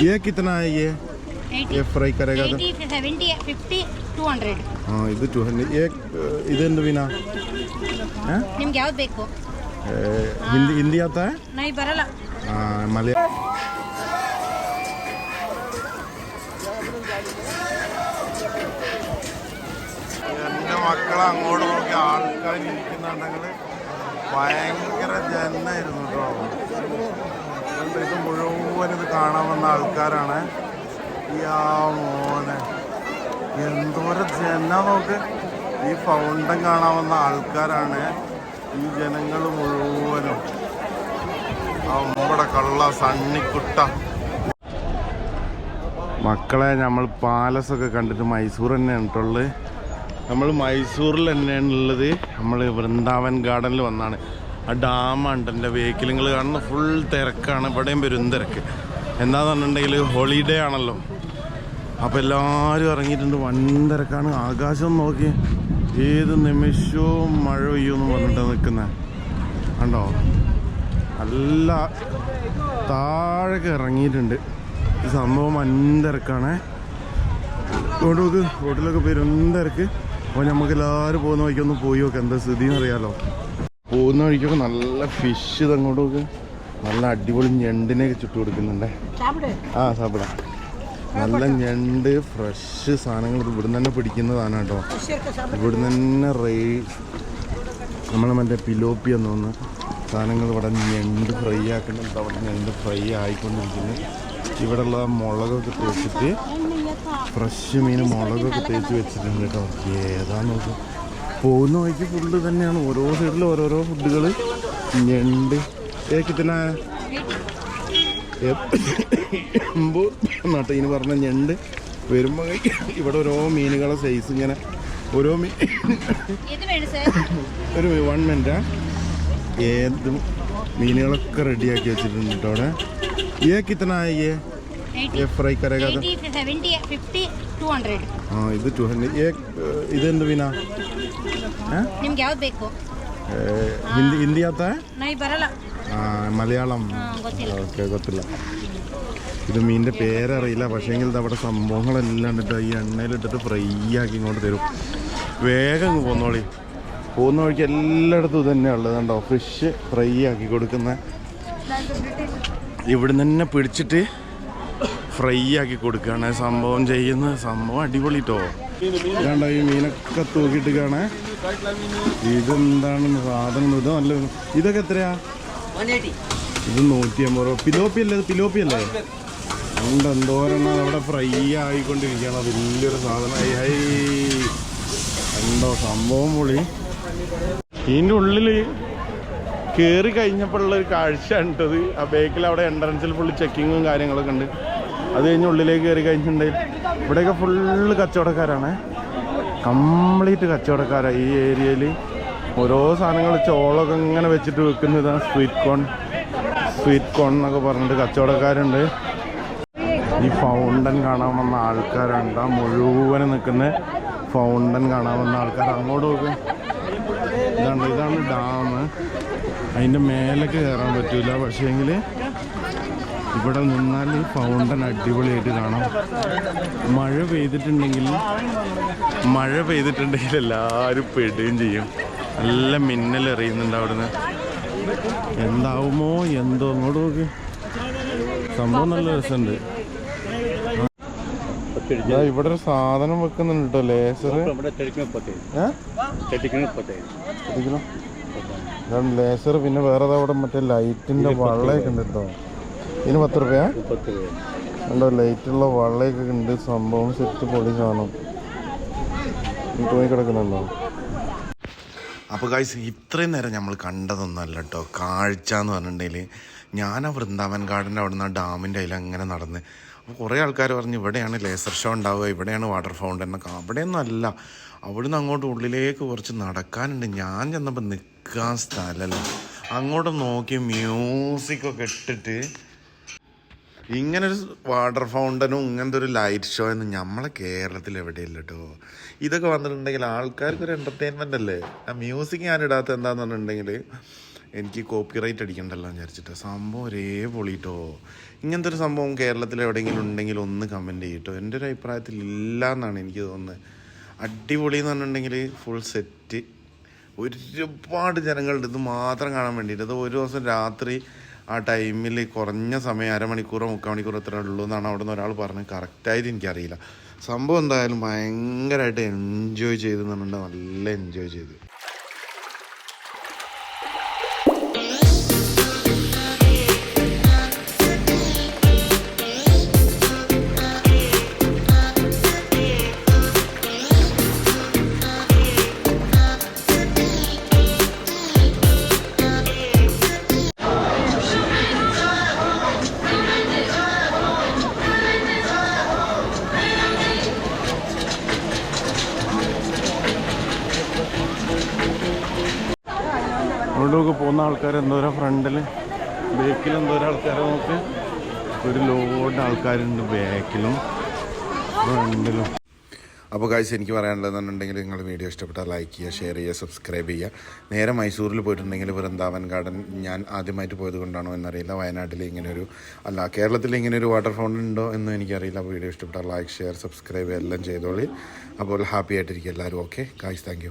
ये कितना है ये ये फ्राई करेगा तो 80, 70, 50, 200. हाँ ಇದು ಟು ಹಂಡ್ರೆಡ್ ಏ ಇದೆಂದು ವಿನಾ ನಿಮ್ಗೆ ಯಾವ್ದು ಬೇಕು ಹಿಂದಿ ಹಿಂದಿ ಆತ ನೈ ಬರಲ್ಲ മലയാളം എൻ്റെ മക്കളെ അങ്ങോട്ട് നോക്കി ആൾക്കാർ ഇരിക്കുന്നുണ്ടെങ്കിൽ ഭയങ്കര ജന്നായിരുന്നു കേട്ടോ കാണാൻ വന്ന ആൾക്കാരാണ്. യാ മോനെ. എന്തോരം ജന നോക്ക് ഈ ഫൗണ്ടൻ കാണാൻ വന്ന ആൾക്കാരാണ്. ഈ ജനങ്ങൾ മുഴുവനും. നമ്മുടെ കള്ള സണ്ണിക്കുട്ട. മക്കളെ നമ്മൾ പാലസ് ഒക്കെ കണ്ടിട്ട് മൈസൂർ തന്നെയാണ് നമ്മൾ മൈസൂരിൽ തന്നെയാണ് ഉള്ളത്. നമ്മൾ വൃന്ദാവൻ ഗാർഡനിൽ വന്നാണ്. ആ ഡാമാണ് എന്റെ വെഹിക്കിൾ നിങ്ങൾ കാണുന്ന ഫുൾ തിരക്കാണ്. ഇവിടെയും വരും തിരക്ക്. എന്താന്ന് പറഞ്ഞിട്ടുണ്ടെങ്കിൽ ഹോളിഡേ ആണല്ലോ. അപ്പോൾ എല്ലാവരും ഇറങ്ങിയിട്ടുണ്ട്. വൻ തിരക്കാണ് ആകാശം നോക്കി. ഏത് നിമിഷവും മഴ പെയ്യുമെന്ന് പറഞ്ഞിട്ടാണ് നിൽക്കുന്നത് കണ്ടോ? നല്ല താഴേക്ക് ഇറങ്ങിയിട്ടുണ്ട്. സംഭവം അൻതിരക്കാണേ അതുകൊണ്ട് നോക്ക്. ഹോട്ടലൊക്കെ പേരും തിരക്ക് അപ്പോൾ നമുക്ക് എല്ലാവരും പോകുന്ന വഴിക്കൊന്ന് പോയി നോക്കാം. എന്താ സ്ഥിതി അറിയാലോ. പോകുന്ന വഴിക്കൊക്കെ നല്ല ഫിഷ് ഇത് അങ്ങോട്ട് നോക്ക്. നല്ല അടിപൊളി ഞണ്ടിനെയൊക്കെ ചുട്ടു കൊടുക്കുന്നുണ്ട്. ആ സാപ്പിടാം നല്ല ഞണ്ട് ഫ്രഷ് സാധനങ്ങൾ ഇവിടുന്ന് തന്നെ പിടിക്കുന്നതാണ് കേട്ടോ. ഇവിടുന്ന് തന്നെ റേ നമ്മൾ മറ്റേ പിലോപ്പി എന്ന് തോന്നുന്നു സാധനങ്ങൾ ഇവിടെ ഞണ്ട് ഫ്രൈ ആക്കുന്നുണ്ട്. അവിടെ ഞണ്ട് ഫ്രൈ ആയിക്കൊണ്ടിരിക്കുന്നു. ഇവിടെ ഉള്ള മുളകൊക്കെ തേച്ചിട്ട് ഫ്രഷ് മീൻ മുളകൊക്കെ തേച്ച് വെച്ചിട്ടുണ്ട് കേട്ടോ. ഏതാന്ന് നോക്ക്. പോകുന്ന വഴിക്ക് ഫുഡ് തന്നെയാണ്. ഓരോ സൈഡിലും ഓരോരോ ഫുഡുകൾ ഞണ്ട് ഏക്കത്തിന് നട്ടീന് പറഞ്ഞ ഞണ്ട് വരുമ്പോൾ ഇവിടെ ഓരോ മീനുകളെ സൈസ് ഇങ്ങനെ ഓരോ മീൻ ഇത് വേണം സർ ഒരു വൺ മിനിറ്റാ ഏതും മീനുകളൊക്കെ റെഡിയാക്കി വെച്ചിട്ടുണ്ട് കേട്ടോ അവിടെ ये कितना है ये ये फ्राई करेगा तो 80, 70, 50, 200. हाँ ಇದು ಟು ಹಂಡ್ರೆಡ್ ಏ ಇದೆಂದು ವಿನಾ ನಿಮ್ಗೆ ಯಾವ್ದು ಬೇಕು ಹಿಂದಿ ಹಿಂದಿ ಆತ ನೈ ಬರಲ್ಲ മലയാളം. ഓക്കെ കൊത്തില്ല ഇത് മീനിന്റെ പേരറിയില്ല പക്ഷേങ്കിൽ അവിടെ സംഭവങ്ങളെല്ലാം ഇട്ടിട്ട് ഈ എണ്ണയിലിട്ടിട്ട് ഫ്രൈ ആക്കി ഇങ്ങോട്ട് തരും. വേഗം പോന്നോളി. പോകുന്ന വഴിക്ക് എല്ലായിടത്തും ഇത് ഉള്ളത് കണ്ടോ? ഫിഷ് ഫ്രൈ ആക്കി കൊടുക്കുന്ന. ഇവിടുന്ന് തന്നെ പിടിച്ചിട്ട് ഫ്രൈ ആക്കി കൊടുക്കുകയാണ്. സംഭവം ചെയ്യുന്ന സംഭവം അടിപൊളി കേട്ടോ കണ്ടോ ഈ മീനൊക്കെ തൂക്കിയിട്ട് കാണേ ഇതെന്താണെന്ന് സാധനം? ഇത് നല്ല ഇതൊക്കെ എത്രയാ? ഇത് നൂറ്റി അമ്പത് രൂപ. പിലോപ്പി അല്ലേ പിലോപ്പി അല്ലേ? ഉണ്ട് എന്തോരെണ്ണം അവിടെ ഫ്രൈ ആയിക്കൊണ്ടിരിക്കുകയാണ്. വലിയൊരു സാധനം. Hi hi. എന്തോ സംഭവം പൊളി ഇതിന്റെ ഉള്ളിൽ കയറി കഴിഞ്ഞപ്പോഴുള്ള ഒരു കാഴ്ച ഉണ്ടത് ആ ബേക്കിൽ അവിടെ എൻട്രൻസിൽ ഫുള്ള് ചെക്കിങ്ങും കാര്യങ്ങളൊക്കെ ഉണ്ട്. അത് കഴിഞ്ഞ് ഉള്ളിലേക്ക് കയറി കഴിഞ്ഞിട്ടുണ്ടെങ്കിൽ ഇവിടെയൊക്കെ ഫുള്ള് കച്ചവടക്കാരാണ്. കംപ്ലീറ്റ് കച്ചവടക്കാരാണ് ഈ ഏരിയയിൽ ഓരോ സാധനങ്ങൾ ചോളൊക്കെ ഇങ്ങനെ വെച്ചിട്ട് വെക്കുന്നതാണ് സ്വീറ്റ് കോൺ സ്വീറ്റ് കോൺ എന്നൊക്കെ പറഞ്ഞിട്ട് കച്ചവടക്കാരുണ്ട്. ഈ ഫൗണ്ടൻ കാണാൻ വന്ന ആൾക്കാരുണ്ട് ആ മുഴുവനും നിൽക്കുന്ന ഫൗണ്ടൻ കാണാൻ വന്ന ആൾക്കാർ അങ്ങോട്ട് നോക്കും. ഇതാണ് ഇതാണ് ഡാം അതിന്റെ മേലേക്ക് കയറാൻ പറ്റൂല. പക്ഷേങ്കിൽ ഇവിടെ നിന്നാൽ ഈ ഫൗണ്ടൻ അടിപൊളിയായിട്ട് കാണാം. മഴ പെയ്തിട്ടുണ്ടെങ്കിൽ മഴ പെയ്തിട്ടുണ്ടെങ്കിൽ എല്ലാവരും പെടുകയും ചെയ്യും. നല്ല മിന്നൽ എറിയുന്നുണ്ട് അവിടുന്ന്. എന്താവുമോ എന്തോ അങ്ങോട്ട് നോക്ക്. സംഭവം നല്ല രസമുണ്ട്. ഇവിടെ ഒരു സാധനം വെക്കുന്നുണ്ട് കേട്ടോ ലേസർ ലേസർ പിന്നെ വേറെ അവിടെ മറ്റേ ലൈറ്റിന്റെ വള്ളയൊക്കെ ഉണ്ട് കേട്ടോ. ഇതിന് പത്ത് റുപ്യ ഉണ്ടോ ലൈറ്റുള്ള വള്ളയൊക്കെ ഉണ്ട്. സംഭവം സെറ്റ് പൊളി കാണും തൂങ്ങി കിടക്കുന്നുണ്ടോ അപ്പോൾ ഗൈസ് ഇത്രയും നേരം നമ്മൾ കണ്ടതൊന്നുമല്ല കേട്ടോ കാഴ്ച എന്ന് പറഞ്ഞിട്ടുണ്ടെങ്കിൽ ഞാൻ ആ വൃന്ദാവൻ ഗാർഡന്റെ അവിടെ നിന്ന് ആ ഡാമിന്റെ അതിൽ അങ്ങനെ നടന്ന്. അപ്പോൾ കുറേ ആൾക്കാർ പറഞ്ഞു ഇവിടെയാണ് ലേസർ ഷോ ഉണ്ടാവുക ഇവിടെയാണ് വാട്ടർ ഫൗണ്ടൻ എന്നൊക്കെ. അവിടെയൊന്നും അല്ല. അവിടുന്ന് അങ്ങോട്ട് ഉള്ളിലേക്ക് കുറച്ച് നടക്കാനുണ്ട്. ഞാൻ ചെന്നപ്പോൾ നിൽക്കാൻ സ്ഥലമല്ല അങ്ങോട്ട് നോക്കി മ്യൂസിക്കൊക്കെ ഇട്ടിട്ട് ഇങ്ങനൊരു വാട്ടർ ഫൗണ്ടനും ഇങ്ങനത്തെ ഒരു ലൈറ്റ് ഷോ ഒന്നും നമ്മളെ കേരളത്തിൽ എവിടെയില്ല കേട്ടോ ഇതൊക്കെ വന്നിട്ടുണ്ടെങ്കിൽ ആൾക്കാർക്ക് ഒരു എന്റർടൈൻമെന്റ് അല്ലേ? ആ മ്യൂസിക് ഞാൻ ഇടാത്ത എന്താന്ന് പറഞ്ഞിട്ടുണ്ടെങ്കിൽ എനിക്ക് കോപ്പി റൈറ്റ് അടിക്കണ്ടല്ലോ എന്ന് വിചാരിച്ചിട്ട്. സംഭവം ഒരേ പൊളിട്ടോ ഇങ്ങനത്തെ ഒരു സംഭവം കേരളത്തിൽ എവിടെയെങ്കിലും ഉണ്ടെങ്കിൽ ഒന്ന് കമന്റ് ചെയ്യട്ടോ എന്റെ ഒരു അഭിപ്രായത്തിൽ ഇല്ല എന്നാണ് എനിക്ക് തോന്നുന്നത്. അടിപൊളി എന്ന് പറഞ്ഞിട്ടുണ്ടെങ്കിൽ ഫുൾ സെറ്റ് ഒരുപാട് ജനങ്ങളുണ്ട് ഇത് മാത്രം കാണാൻ വേണ്ടിയിട്ട്. അത് ഒരു ദിവസം രാത്രി ആ ടൈമിൽ കുറഞ്ഞ സമയം അരമണിക്കൂറോ മുക്കാൽ മണിക്കൂറോ എത്ര ഉള്ളൂ എന്നാണ് അവിടെ നിന്ന് ഒരാൾ പറഞ്ഞത്. കറക്റ്റായിട്ട് എനിക്കറിയില്ല. സംഭവം എന്തായാലും ഭയങ്കരമായിട്ട് എൻജോയ് ചെയ്തു എന്നുണ്ടെങ്കിൽ നല്ല എൻജോയ് ചെയ്തു. അങ്ങോട്ടൊക്കെ പോകുന്ന ആൾക്കാർ എന്തോരം ഫ്രണ്ടിൽ ബാക്കിൽ എന്തോരം ആൾക്കാരെ നോക്ക്. ഒരു ലോഡ് ആൾക്കാരുണ്ട് ബാക്കിലും ഫ്രണ്ടിലും. അപ്പോൾ കാഴ്ച എനിക്ക് പറയാനുള്ളതെന്നുണ്ടെങ്കിൽ നിങ്ങൾ വീഡിയോ ഇഷ്ടപ്പെട്ടാൽ ലൈക്ക് ചെയ്യുക ഷെയർ ചെയ്യുക സബ്സ്ക്രൈബ് ചെയ്യുക. നേരെ മൈസൂരിൽ പോയിട്ടുണ്ടെങ്കിൽ വൃന്ദാവൻ ഗാർഡൻ ഞാൻ ആദ്യമായിട്ട് പോയത് കൊണ്ടാണോ എന്നറിയില്ല. വയനാട്ടിൽ ഇങ്ങനൊരു അല്ല കേരളത്തിൽ ഇങ്ങനെ ഒരു വാട്ടർ ഫൗണ്ടൻ ഉണ്ടോ എന്നും എനിക്കറിയില്ല. അപ്പോൾ വീഡിയോ ഇഷ്ടപ്പെട്ടാൽ ലൈക്ക് ഷെയർ സബ്സ്ക്രൈബ് എല്ലാം ചെയ്തോളി. അപ്പോൾ ഹാപ്പി ആയിട്ടിരിക്കും എല്ലാവരും. Okay കായ്സ് thank